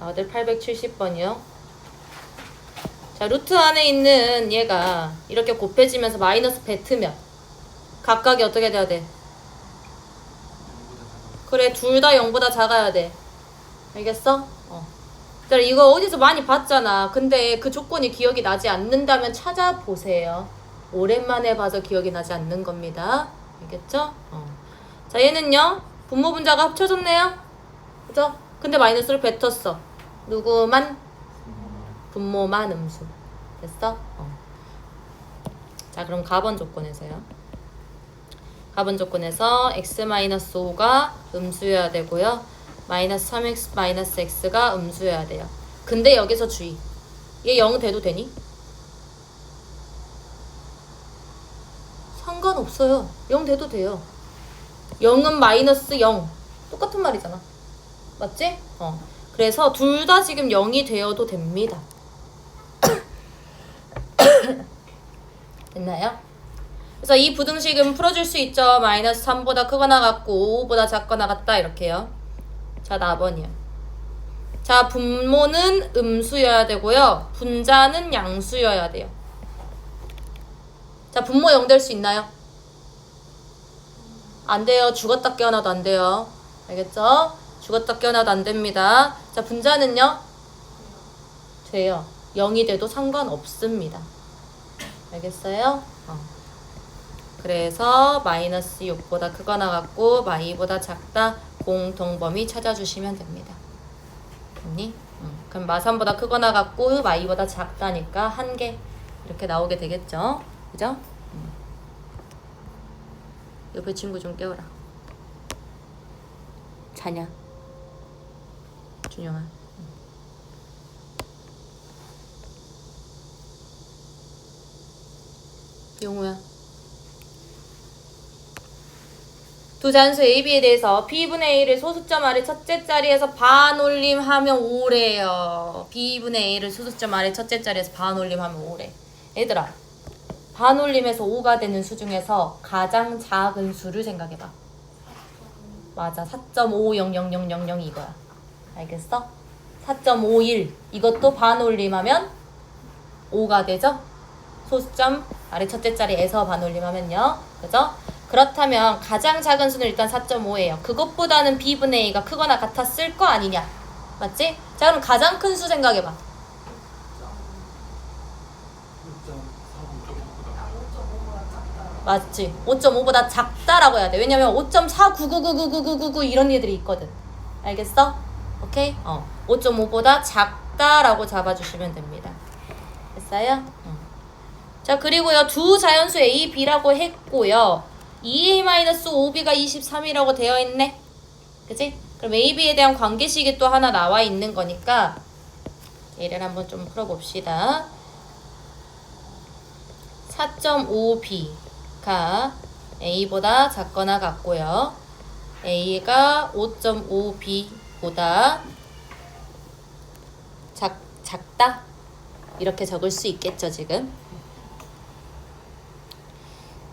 아들 870번이요. 자, 루트 안에 있는 얘가 이렇게 곱해지면서 마이너스 뱉으면 각각이 어떻게 돼야 돼? 그래, 둘 다 0보다 작아야 돼. 알겠어? 어. 자, 이거 어디서 많이 봤잖아. 근데 그 조건이 기억이 나지 않는다면 찾아보세요. 오랜만에 봐서 기억이 나지 않는 겁니다. 알겠죠? 어. 자, 얘는요. 분모 분자가 합쳐졌네요. 그죠? 근데 마이너스를 뱉었어. 누구만? 분모만 음수. 됐어? 어. 자, 그럼 가번 조건에서요. 가번 조건에서 x-5가 음수여야 되고요. 마이너스 3x 마이너스 x가 음수여야 돼요. 근데 여기서 주의. 얘 0 돼도 되니? 상관없어요. 0 돼도 돼요. 0은 마이너스 0. 똑같은 말이잖아. 맞지? 어. 그래서 둘 다 지금 0이 되어도 됩니다. 됐나요? 그래서 이 부등식은 풀어줄 수 있죠. 마이너스 3보다 크거나 같고 5보다 작거나 같다 이렇게요. 자, 나번이요. 자, 분모는 음수여야 되고요. 분자는 양수여야 돼요. 자, 분모 0 될 수 있나요? 안 돼요. 죽었다 깨어나도 안 돼요. 알겠죠? 죽었다 깨어나도 안 됩니다. 자, 분자는요? 돼요. 0이 돼도 상관없습니다. 알겠어요? 어. 그래서 마이너스 6보다 크거나 같고 마이보다 작다 공통범위 찾아주시면 됩니다. 됐니? 응. 그럼 마3보다 크거나 같고 마이보다 작다니까 한 개 이렇게 나오게 되겠죠? 그죠? 응. 옆에 친구 좀 깨워라. 자냐? 준영아. 용우야. 두 잔수 A, B에 대해서 B분의 A를 소수점 아래 첫째 자리에서 반올림하면 5래요. B분의 A를 소수점 아래 첫째 자리에서 반올림하면 5래. 얘들아, 반올림에서 5가 되는 수 중에서 가장 작은 수를 생각해봐. 맞아, 4.5000000 이거야. 알겠어? 4.51 이것도 반올림하면 5가 되죠? 소수점 아래 첫째 자리에서 반올림하면요. 그죠? 그렇다면 가장 작은 수는 일단 4.5예요. 그것보다는 b분의 a가 크거나 같았을 거 아니냐. 맞지? 자 그럼 가장 큰 수 생각해봐. 맞지? 5.5보다 작다라고 해야 돼. 왜냐면 5.499999999 이런 애들이 있거든. 알겠어? 오케이? 어. 5.5보다 작다라고 잡아주시면 됩니다. 됐어요? 어. 자 그리고요 두 자연수 A, B라고 했고요 2A-5B가 23이라고 되어 있네 그치? 그럼 A, B에 대한 관계식이 또 하나 나와 있는 거니까 얘를 한번 좀 풀어봅시다 4.5B가 A보다 작거나 같고요 A가 5.5B 보다 작, 작다? 이렇게 적을 수 있겠죠 지금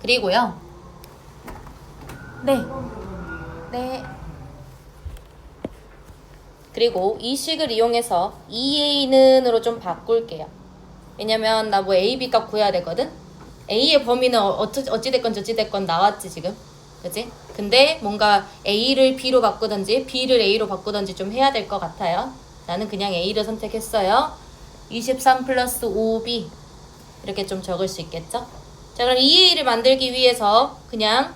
그리고요. 네. 네. 그리고 이 식을 이용해서 2A는으로 좀 바꿀게요. 왜냐면 나 뭐 A, B 값 구해야 되거든? A의 범위는 어- 어찌, 어찌됐건 저찌됐건 나왔지 지금. 그지? 근데 뭔가 A를 B로 바꾸든지 B를 A로 바꾸든지 좀 해야 될 것 같아요. 나는 그냥 A를 선택했어요. 23 플러스 5B 이렇게 좀 적을 수 있겠죠? 자 그럼 2A를 만들기 위해서 그냥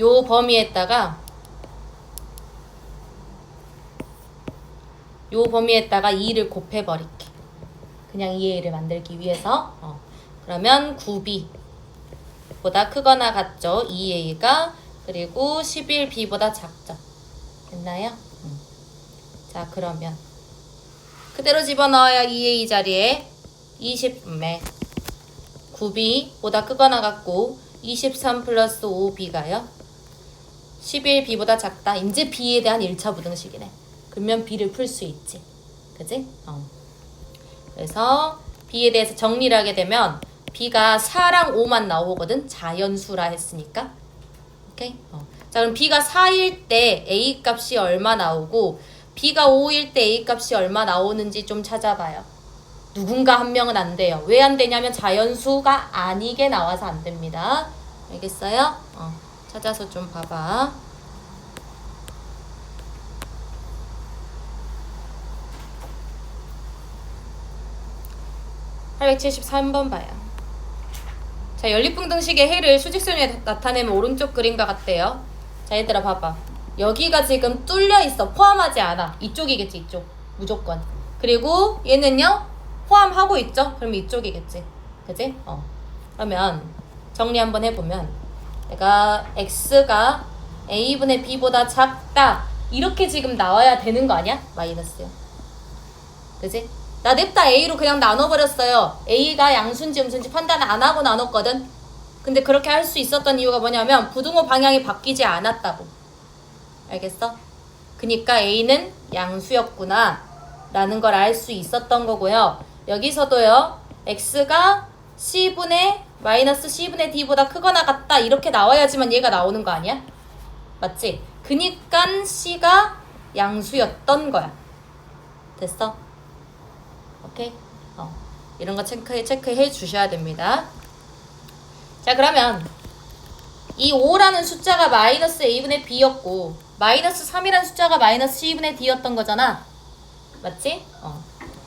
요 범위에다가 요 범위에다가 2를 곱해버릴게 그냥 2A를 만들기 위해서 어. 그러면 9B보다 크거나 같죠 2A가 그리고 11B보다 작죠 됐나요? 음. 자 그러면 그대로 집어넣어야 2A 자리에 20 매 9B보다 크거나 같고 23 플러스 5B가요 11B보다 작다 이제 B에 대한 1차 부등식이네 그러면 B를 풀 수 있지 그지? 어. 그래서 B에 대해서 정리를 하게 되면 B가 4랑 5만 나오거든 자연수라 했으니까 오케이? 어. 자, 그럼 B가 4일 때 A 값이 얼마 나오고 B가 5일 때 A 값이 얼마 나오는지 좀 찾아봐요. 누군가 한 명은 안 돼요. 왜 안 되냐면 자연수가 아니게 나와서 안 됩니다. 알겠어요? 어. 찾아서 좀 봐봐. (873번) 봐요. 자, 연립분등식의 해를 수직선에 나타내면 오른쪽 그림과 같대요. 자, 얘들아 봐봐. 여기가 지금 뚫려 있어. 포함하지 않아. 이쪽이겠지, 이쪽. 무조건. 그리고 얘는요, 포함하고 있죠? 그럼 이쪽이겠지. 그지? 어. 그러면 정리 한번 해보면 내가 x가 a분의 b보다 작다. 이렇게 지금 나와야 되는 거 아니야? 마이너스요. 그지? 나 냅다 A로 그냥 나눠버렸어요. A가 양수인지 음수인지 판단 안 하고 나눴거든. 근데 그렇게 할 수 있었던 이유가 뭐냐면 부등호 방향이 바뀌지 않았다고. 알겠어? 그니까 A는 양수였구나. 라는 걸 알 수 있었던 거고요. 여기서도요. X가 C분의 마이너스 C분의 D보다 크거나 같다. 이렇게 나와야지만 얘가 나오는 거 아니야? 맞지? 그니까 C가 양수였던 거야. 됐어? 이런 거 체크해, 체크해 주셔야 됩니다. 자, 그러면 이 5라는 숫자가 마이너스 a분의 b였고 마이너스 3이라는 숫자가 마이너스 c분의 d였던 거잖아. 맞지? 어.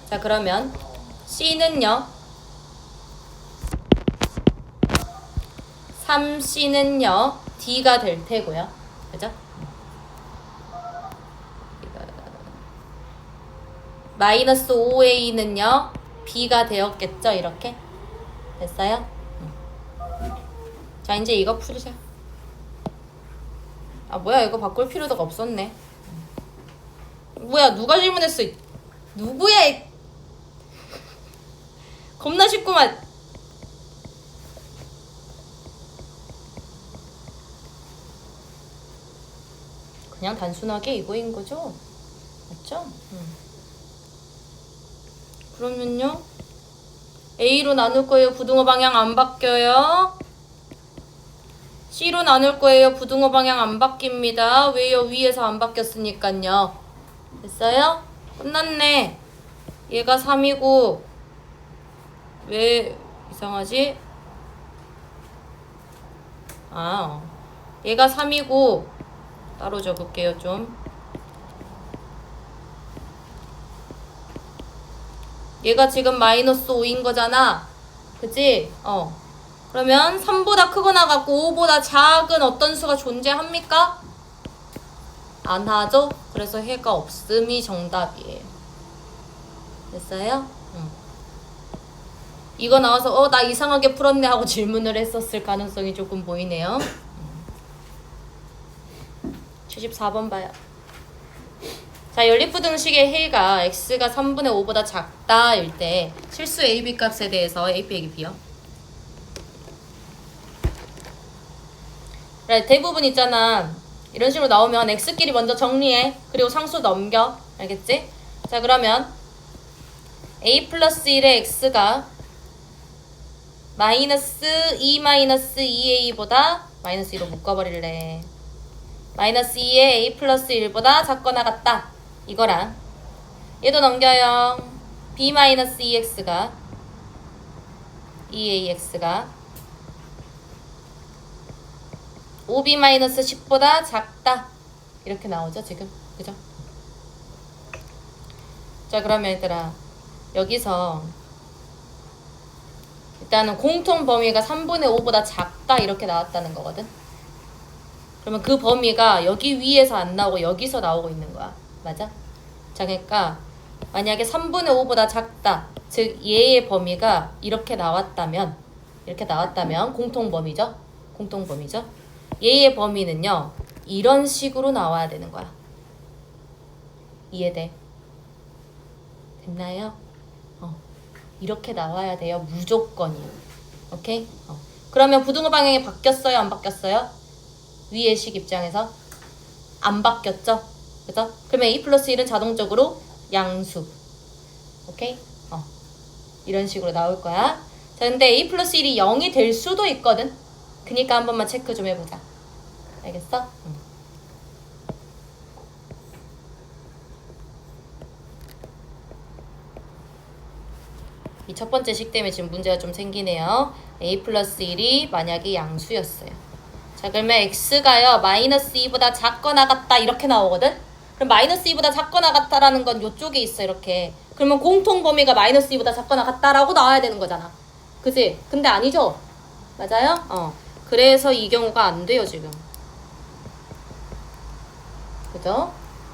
자, 그러면 c는요. 3c는요. d가 될 테고요. 그죠? 마이너스 5a는요 b가 되었겠죠 이렇게 됐어요? 응. 자 이제 이거 풀자 아 뭐야 이거 바꿀 필요도 없었네 응. 뭐야 누가 질문했어 누구야 이- 겁나 쉽구만 그냥 단순하게 이거인 거죠? 맞죠? 응. 그러면요. A로 나눌 거예요. 부등호 방향 안 바뀌어요. C로 나눌 거예요. 부등호 방향 안 바뀝니다. 왜요? 위에서 안 바뀌었으니까요. 됐어요? 끝났네. 얘가 3이고 왜 이상하지? 아, 어. 얘가 3이고 따로 적을게요, 좀. 얘가 지금 마이너스 5인 거잖아. 그치? 어. 그러면 3보다 크거나 같고 5보다 작은 어떤 수가 존재합니까? 안 하죠? 그래서 해가 없음이 정답이에요. 됐어요? 응. 이거 나와서 어 나 이상하게 풀었네 하고 질문을 했었을 가능성이 조금 보이네요. 74번 봐요. 자, 연립부 등식의 해가 x가 3분의 5보다 작다 일 때 실수 AB 값에 대해서 A 빼기 B요. 그래, 대부분 있잖아. 이런 식으로 나오면 x끼리 먼저 정리해. 그리고 상수 넘겨. 알겠지? 자, 그러면 a 플러스 1의 x가 마이너스 2 마이너스 2a보다 마이너스 2로 묶어버릴래. 마이너스 2의 a 플러스 1보다 작거나 같다. 이거랑 얘도 넘겨요. b 마이너스 2x가 2ax가 5b 마이너스 10보다 작다. 이렇게 나오죠, 지금. 그죠? 자, 그러면 얘들아, 여기서 일단은 공통 범위가 3분의 5보다 작다. 이렇게 나왔다는 거거든. 그러면 그 범위가 여기 위에서 안 나오고 여기서 나오고 있는 거야. 맞아? 자, 그러니까 만약에 3분의 5보다 작다. 즉 얘의 범위가 이렇게 나왔다면 이렇게 나왔다면 공통 범위죠. 공통 범위죠. 얘의 범위는요. 이런 식으로 나와야 되는 거야. 이해돼? 됐나요? 어. 이렇게 나와야 돼요. 무조건이요. 오케이? 어. 그러면 부등호 방향이 바뀌었어요? 안 바뀌었어요? 위의 식 입장에서 안 바뀌었죠? 그죠? 그러면 a 플러스 1은 자동적으로 양수. 오케이? 어. 이런 식으로 나올 거야. 자, 근데 a 플러스 1이 0이 될 수도 있거든. 그니까 한 번만 체크 좀 해보자. 알겠어? 응. 이첫 번째 식 때문에 지금 문제가 좀 생기네요. a 플러스 1이 만약에 양수였어요. 자, 그러면 x가요, 마이너스 2보다 작거나 같다, 이렇게 나오거든? 그럼 마이너스 2보다 작거나 같다라는 건 이쪽에 있어, 이렇게. 그러면 공통 범위가 마이너스 2보다 작거나 같다라고 나와야 되는 거잖아. 그지? 근데 아니죠? 맞아요? 어. 그래서 이 경우가 안 돼요, 지금. 그죠?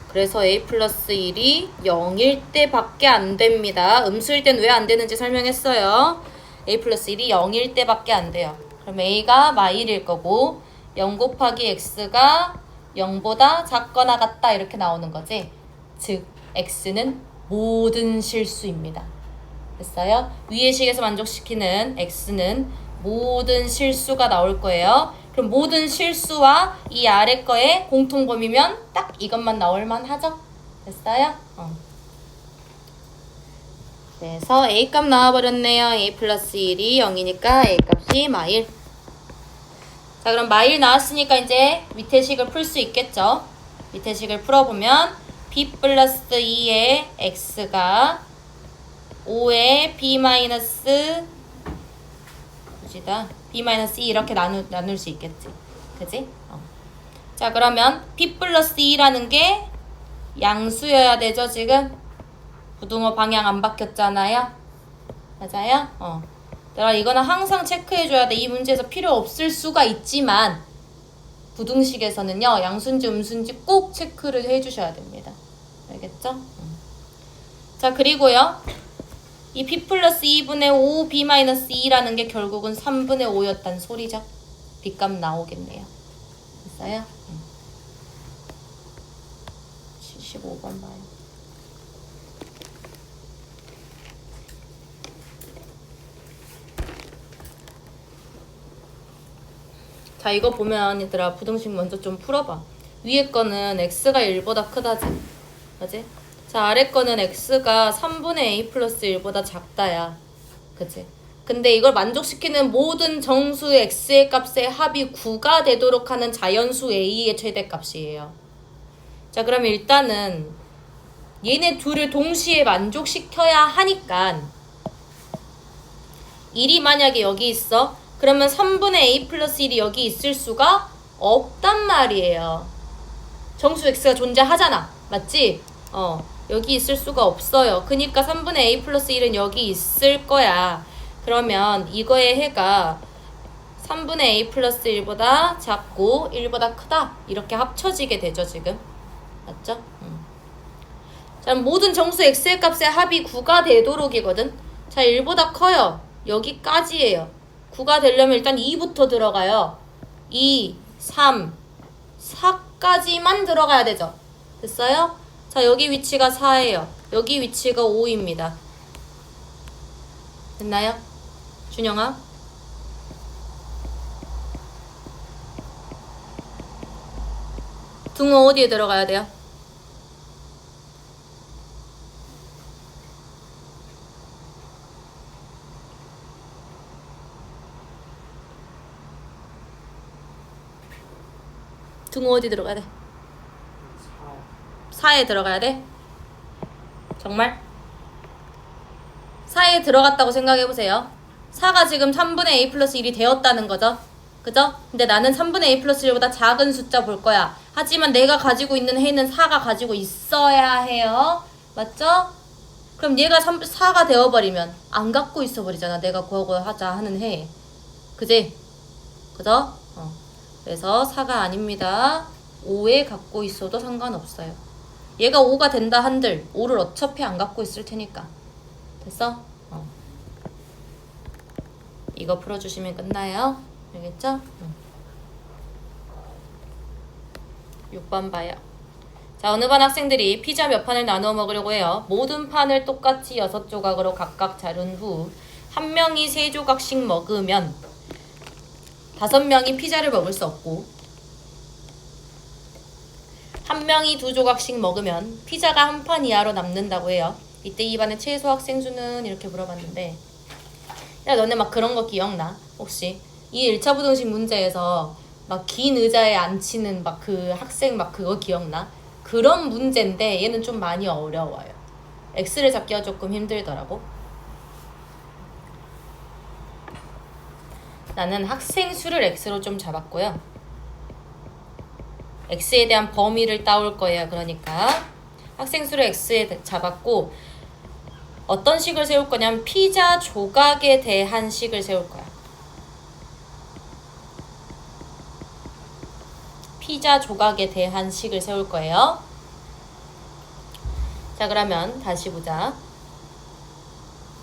그래서 a 플러스 1이 0일 때밖에 안 됩니다. 음수일 땐 왜 안 되는지 설명했어요. a 플러스 1이 0일 때밖에 안 돼요. 그럼 a가 마일일 거고 0 곱하기 x가 0보다 작거나 같다 이렇게 나오는 거지. 즉 x는 모든 실수입니다. 됐어요? 위의 식에서 만족시키는 x는 모든 실수가 나올 거예요. 그럼 모든 실수와 이 아래 거의 공통 범위면 딱 이것만 나올 만 하죠? 됐어요? 어. 그래서 a 값 나와버렸네요. a 플러스 1이 0이니까 a 값이 마일. 자 그럼 마일 나왔으니까 이제 밑에 식을 풀 수 있겠죠? 밑에 식을 풀어보면 b 플러스 2의 x가 5의 b 마이너스 굳이다 b 마이너스 2 이렇게 나누, 나눌 수 있겠지 그지? 어. 자 그러면 b 플러스 2라는 게 양수여야 되죠 지금? 부등호 방향 안 바뀌었잖아요 맞아요? 어. 내가 이거는 항상 체크해줘야 돼. 이 문제에서 필요 없을 수가 있지만 부등식에서는요 양수인지 음수인지 꼭 체크를 해주셔야 됩니다. 알겠죠? 음. 자 그리고요 이 b 플러스 2분의 5 b 마이너스 2라는 게 결국은 3분의 5였단 소리죠. 빗값 나오겠네요. 됐어요? 음. 75번 봐요. 자 이거 보면 얘들아 부등식 먼저 좀 풀어봐. 위에 거는 x가 1보다 크다지. 그지? 자 아래 거는 x가 3분의 a 플러스 1보다 작다야. 그지? 근데 이걸 만족시키는 모든 정수 x의 값의 합이 9가 되도록 하는 자연수 a의 최대값이에요. 자 그럼 일단은 얘네 둘을 동시에 만족시켜야 하니까 1이 만약에 여기 있어 그러면 3분의 a 플러스 1이 여기 있을 수가 없단 말이에요. 정수 x가 존재하잖아. 맞지? 어, 여기 있을 수가 없어요. 그니까 3분의 a 플러스 1은 여기 있을 거야. 그러면 이거의 해가 3분의 a 플러스 1보다 작고 1보다 크다. 이렇게 합쳐지게 되죠, 지금. 맞죠? 음. 자, 모든 정수 x의 값의 합이 9가 되도록이거든. 자, 1보다 커요. 여기까지예요. 9가 되려면 일단 2부터 들어가요. 2, 3, 4까지만 들어가야 되죠. 됐어요? 자, 여기 위치가 4예요. 여기 위치가 5입니다. 됐나요? 준영아? 등호 어디에 들어가야 돼요? 등호 어디 들어가야 돼? 4에 들어가야 돼? 정말? 4에 들어갔다고 생각해보세요. 4가 지금 3분의 a 플러스 1이 되었다는 거죠. 그죠? 근데 나는 3분의 a 플러스 1보다 작은 숫자 볼 거야. 하지만 내가 가지고 있는 해는 4가 가지고 있어야 해요. 맞죠? 그럼 얘가 3, 4가 되어버리면 안 갖고 있어 버리잖아. 내가 그거 하자 하는 해. 그지? 그죠? 어. 그래서 4가 아닙니다. 5에 갖고 있어도 상관없어요. 얘가 5가 된다 한들 5를 어차피 안 갖고 있을 테니까. 됐어? 어. 이거 풀어주시면 끝나요. 알겠죠? 응. 6번 봐요. 자, 어느 반 학생들이 피자 몇 판을 나누어 먹으려고 해요. 모든 판을 똑같이 6조각으로 각각 자른 후 한 명이 3조각씩 먹으면 다섯 명이 피자를 먹을 수 없고 한 명이 두 조각씩 먹으면 피자가 한 판 이하로 남는다고 해요. 이때 이 반의 최소 학생 수는 이렇게 물어봤는데 야 너네 막 그런 거 기억나? 혹시 이 1차 부등식 문제에서 막 긴 의자에 앉히는 막 그 학생 막 그거 기억나? 그런 문제인데 얘는 좀 많이 어려워요. x를 잡기가 조금 힘들더라고. 나는 학생 수를 x로 좀 잡았고요. x에 대한 범위를 따올 거예요. 그러니까 학생 수를 x에 잡았고 어떤 식을 세울 거냐면 피자 조각에 대한 식을 세울 거야. 피자 조각에 대한 식을 세울 거예요. 자, 그러면 다시 보자.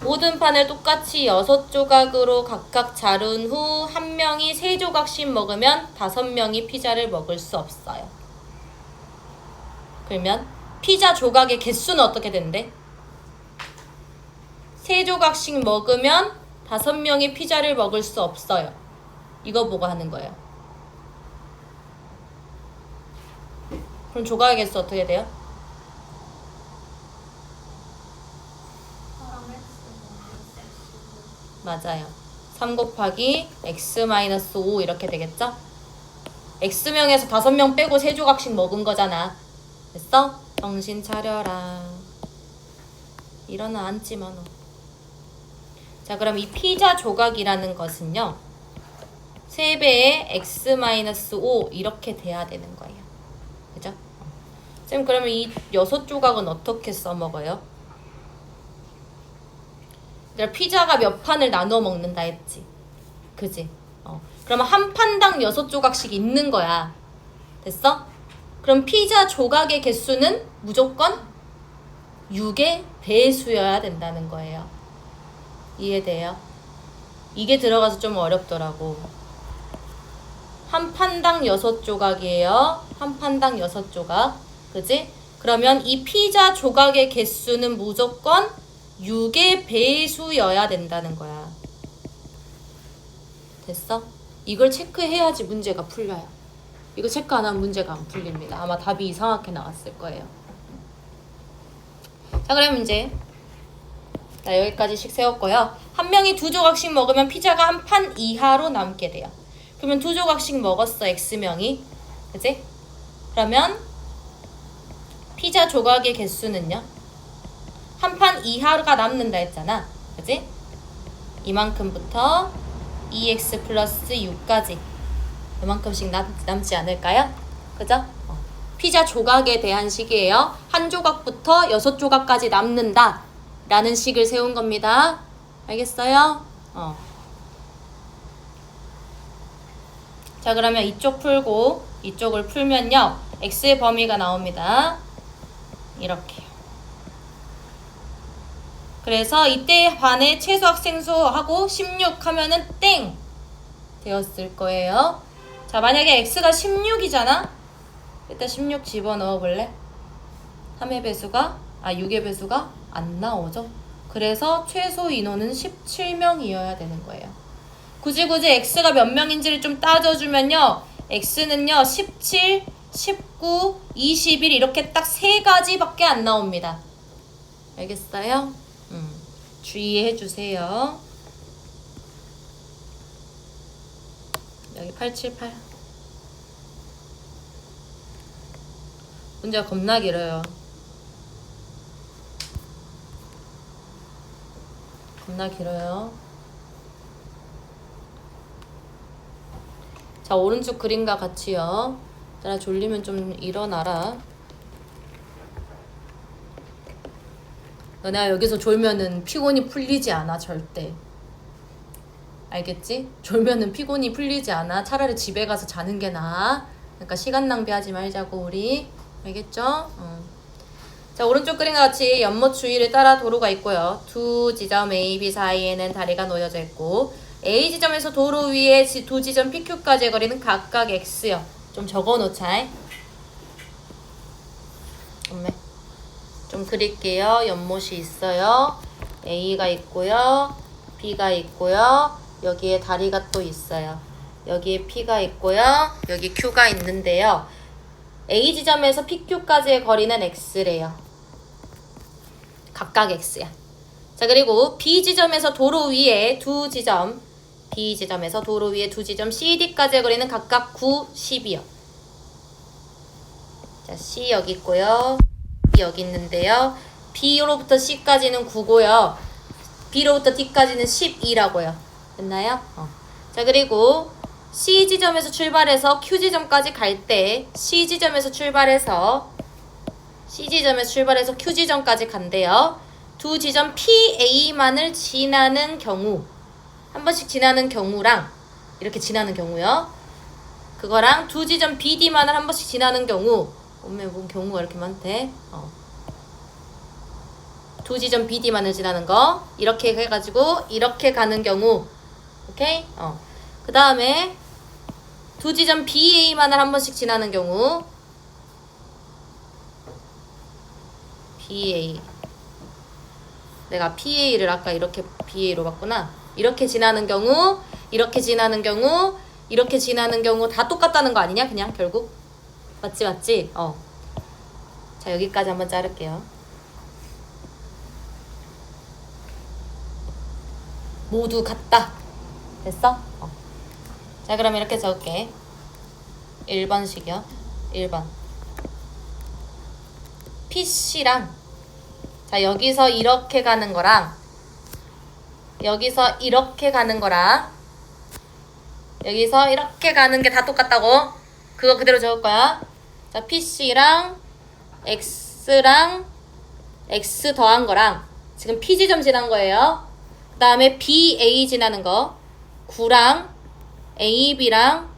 모든 판을 똑같이 여섯 조각으로 각각 자른 후 한 명이 세 조각씩 먹으면 다섯 명이 피자를 먹을 수 없어요. 그러면 피자 조각의 개수는 어떻게 된대? 세 조각씩 먹으면 다섯 명이 피자를 먹을 수 없어요. 이거 보고 하는 거예요. 그럼 조각의 개수 어떻게 돼요? 맞아요. 3 곱하기 x-5 이렇게 되겠죠? x명에서 5명 빼고 3조각씩 먹은 거잖아. 됐어? 정신 차려라. 일어나 앉지마 너. 자 그럼 이 피자 조각이라는 것은요. 3배의 x-5 이렇게 돼야 되는 거예요. 그죠? 쌤 그러면 이 여섯 조각은 어떻게 써먹어요? 내가 피자가 몇 판을 나눠 먹는다 했지. 그지? 어. 그러면 한 판당 여섯 조각씩 있는 거야. 됐어? 그럼 피자 조각의 개수는 무조건 6의 배수여야 된다는 거예요. 이해돼요? 이게 들어가서 좀 어렵더라고. 한 판당 여섯 조각이에요. 한 판당 여섯 조각. 그지? 그러면 이 피자 조각의 개수는 무조건 6의 배수여야 된다는 거야. 됐어? 이걸 체크해야지 문제가 풀려요. 이거 체크 안 하면 문제가 안 풀립니다. 아마 답이 이상하게 나왔을 거예요. 자, 그럼 이제 자, 여기까지씩 세웠고요. 한 명이 두 조각씩 먹으면 피자가 한 판 이하로 남게 돼요. 그러면 두 조각씩 먹었어, X명이. 그지? 그러면 피자 조각의 개수는요? 한 판 이하가 남는다 했잖아. 그지? 이만큼부터 2x 플러스 6까지 이만큼씩 남, 남지 않을까요? 그죠? 어. 피자 조각에 대한 식이에요. 한 조각부터 여섯 조각까지 남는다. 라는 식을 세운 겁니다. 알겠어요? 어. 자, 그러면 이쪽 풀고 이쪽을 풀면요. x의 범위가 나옵니다. 이렇게. 그래서 이때 반에 최소 학생 수하고 16 하면은 땡 되었을 거예요. 자, 만약에 x가 16이잖아. 일단 16 집어넣어 볼래? 3의 배수가 아 6의 배수가 안 나오죠. 그래서 최소 인원은 17명이어야 되는 거예요. 굳이 굳이 x가 몇 명인지를 좀 따져 주면요. x는요 17, 19, 21 이렇게 딱 세 가지밖에 안 나옵니다. 알겠어요? 음, 주의해 주세요. 여기 878. 문제가 겁나 길어요. 겁나 길어요. 자, 오른쪽 그림과 같이요. 나 졸리면 좀 일어나라. 너네가 여기서 졸면은 피곤이 풀리지 않아, 절대. 알겠지? 졸면은 피곤이 풀리지 않아. 차라리 집에 가서 자는 게 나아. 그러니까 시간 낭비하지 말자고, 우리. 알겠죠? 응. 자, 오른쪽 그림과 같이 연못 주위를 따라 도로가 있고요. 두 지점 A, B 사이에는 다리가 놓여져 있고 A 지점에서 도로 위에 지- 두 지점 PQ까지의 거리는 각각 X요. 좀 적어놓자. 엄매. 좀 그릴게요. 연못이 있어요. A가 있고요. B가 있고요. 여기에 다리가 또 있어요. 여기에 P가 있고요. 여기 Q가 있는데요. A 지점에서 PQ까지의 거리는 X래요. 각각 X야. 자, 그리고 B 지점에서 도로 위에 두 지점 B 지점에서 도로 위에 두 지점 CD까지의 거리는 각각 9, 10이요. 자, C 여기 있고요. 여기 있는데요. B로부터 C까지는 9고요. B로부터 D까지는 12라고요. 됐나요? 어. 자, 그리고 C 지점에서 출발해서 Q 지점까지 갈 때 C 지점에서 출발해서 C 지점에서 출발해서 Q 지점까지 간대요. 두 지점 PA만을 지나는 경우 한 번씩 지나는 경우랑 이렇게 지나는 경우요. 그거랑 두 지점 BD만을 한 번씩 지나는 경우 어메 뭔 경우가 이렇게 많대. 어. 두 지점 BD만을 지나는 거 이렇게 해가지고 이렇게 가는 경우 오케이? 어. 그 다음에 두 지점 BA만을 한 번씩 지나는 경우 BA 내가 PA를 아까 이렇게 BA로 봤구나 이렇게 지나는 경우 이렇게 지나는 경우 이렇게 지나는 경우 다 똑같다는 거 아니냐 그냥 결국 맞지 맞지? 어 자 여기까지 한번 자를게요. 모두 같다. 됐어? 어. 자 그럼 이렇게 적을게. 1번식이요. 1번. PC랑 자 여기서 이렇게 가는 거랑 여기서 이렇게 가는 거랑 여기서 이렇게 가는 게 다 똑같다고? 그거 그대로 적을 거야 자 PC랑 X랑 X 더한 거랑 지금 P 지점 지난 거예요 그 다음에 BA 지나는 거 9랑 AB랑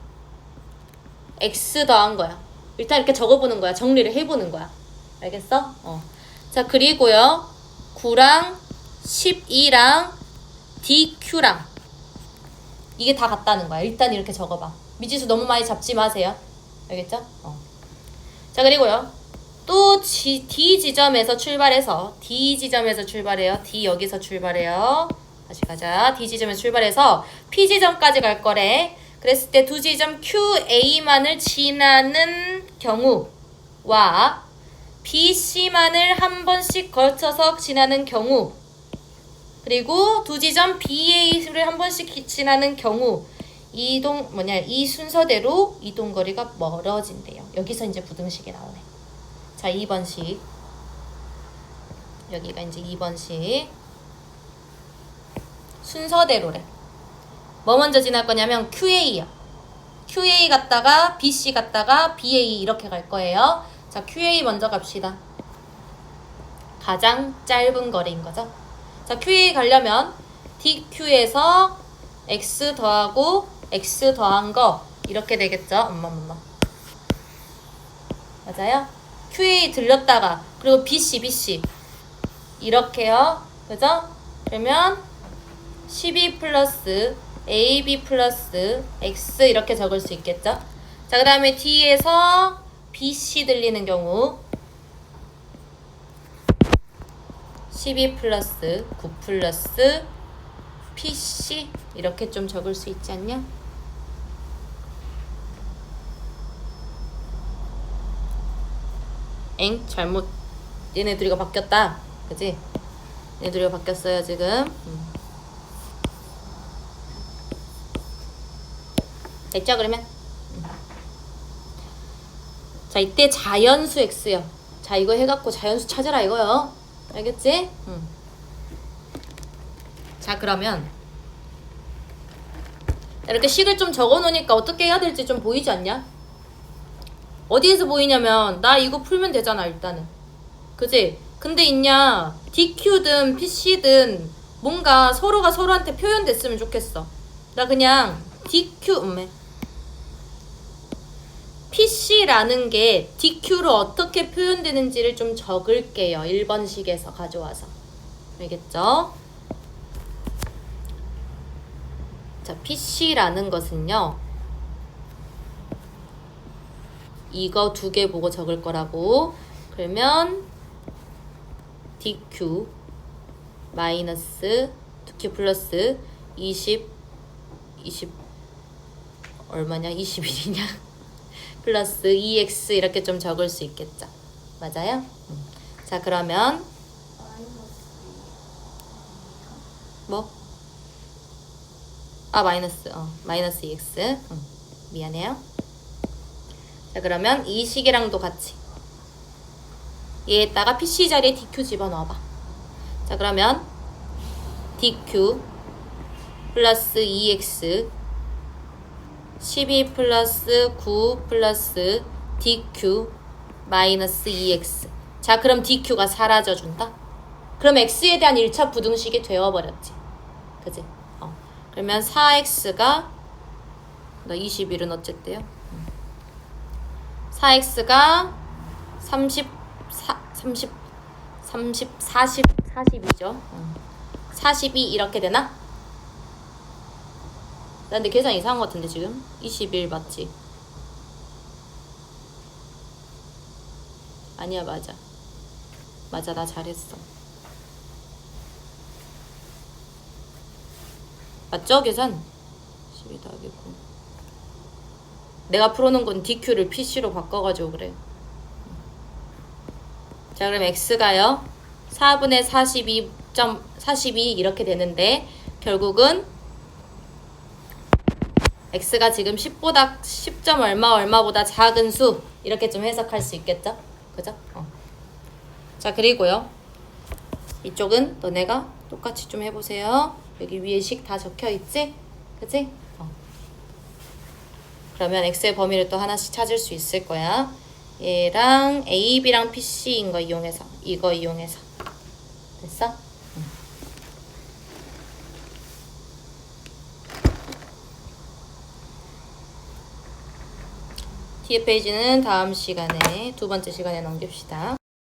X 더한 거야. 일단 이렇게 적어보는 거야. 정리를 해보는 거야. 알겠어? 어. 자, 그리고요. 9랑 12랑 DQ랑 이게 다 같다는 거야. 일단 이렇게 적어봐. 미지수 너무 많이 잡지 마세요. 알겠죠? 어. 자, 그리고요. 또 G, D 지점에서 출발해서 D 지점에서 출발해요. D 여기서 출발해요. 다시 가자. D 지점에서 출발해서 P 지점까지 갈 거래. 그랬을 때 두 지점 QA만을 지나는 경우와 BC만을 한 번씩 거쳐서 지나는 경우 그리고 두 지점 BA를 한 번씩 기- 지나는 경우 이동 뭐냐 이 순서대로 이동 거리가 멀어진대요. 여기서 이제 부등식이 나오네. 자, 2번식. 여기가 이제 2번식. 순서대로래. 뭐 먼저 지날 거냐면 QA요. QA 갔다가 BC 갔다가 BA 이렇게 갈 거예요. 자, QA 먼저 갑시다. 가장 짧은 거리인 거죠. 자, QA 가려면 DQ에서 X 더하고 X 더한 거 이렇게 되겠죠. 엄마 엄마. 맞아요? QA 들렸다가 그리고 BC BC 이렇게요. 그죠? 그러면 12 플러스 AB 플러스 X 이렇게 적을 수 있겠죠? 자, 그 다음에 D에서 BC 들리는 경우 12 플러스 9 플러스 PC 이렇게 좀 적을 수 있지 않냐? 엥? 잘못 얘네 둘이가 바뀌었다 그지? 얘네 둘이가 바뀌었어요 지금 음. 됐죠 그러면? 음. 자 이때 자연수 x요 자 이거 해갖고 자연수 찾으라 이거요 알겠지? 음. 자 그러면 이렇게 식을 좀 적어 놓으니까 어떻게 해야 될지 좀 보이지 않냐? 어디에서 보이냐면 나 이거 풀면 되잖아 일단은. 그지? 근데 있냐? DQ든 PC든 뭔가 서로가 서로한테 표현됐으면 좋겠어. 나 그냥 DQ 음메 PC라는 게 DQ로 어떻게 표현되는지를 좀 적을게요 1번식에서 가져와서. 알겠죠? 자 PC라는 것은요 이거 두 개 보고 적을 거라고. 그러면 DQ 마이너스 2Q 플러스 20 20 얼마냐? 21이냐? 플러스 2x 이렇게 좀 적을 수 있겠죠. 맞아요? 음. 자, 그러면 뭐? 아 마이너스 어 마이너스 2x 응, 미안해요 자 그러면 이 식이랑도 같이 얘에다가 PC 자리에 DQ 집어넣어봐 자 그러면 DQ 플러스 2x 12 플러스 9 플러스 DQ 마이너스 2x 자 그럼 DQ가 사라져준다 그럼 x에 대한 1차 부등식이 되어버렸지 그지? 어. 그러면 4x가 나 21은 어쨌대요? 4x가 30 사, 30 30 40 40이죠. 42 이렇게 되나? 나 근데 계산 이상한 것 같은데 지금 21 맞지? 아니야 맞아 맞아 나 잘했어 맞죠 계산? 12 더하기 9 내가 풀어놓은 건 DQ를 PC로 바꿔가지고 그래 자 그럼 X가요 4분의 42.42 이렇게 되는데 결국은 X가 지금 10보다 10점 얼마 얼마보다 작은 수 이렇게 좀 해석할 수 있겠죠? 그죠? 어. 자 그리고요 이쪽은 너네가 똑같이 좀 해보세요 여기 위에 식 다 적혀 있지? 그치? 어. 그러면 X의 범위를 또 하나씩 찾을 수 있을 거야 얘랑 A, B랑 PC인 거 이용해서 이거 이용해서 됐어? 응. 뒤에 페이지는 다음 시간에 두 번째 시간에 넘깁시다.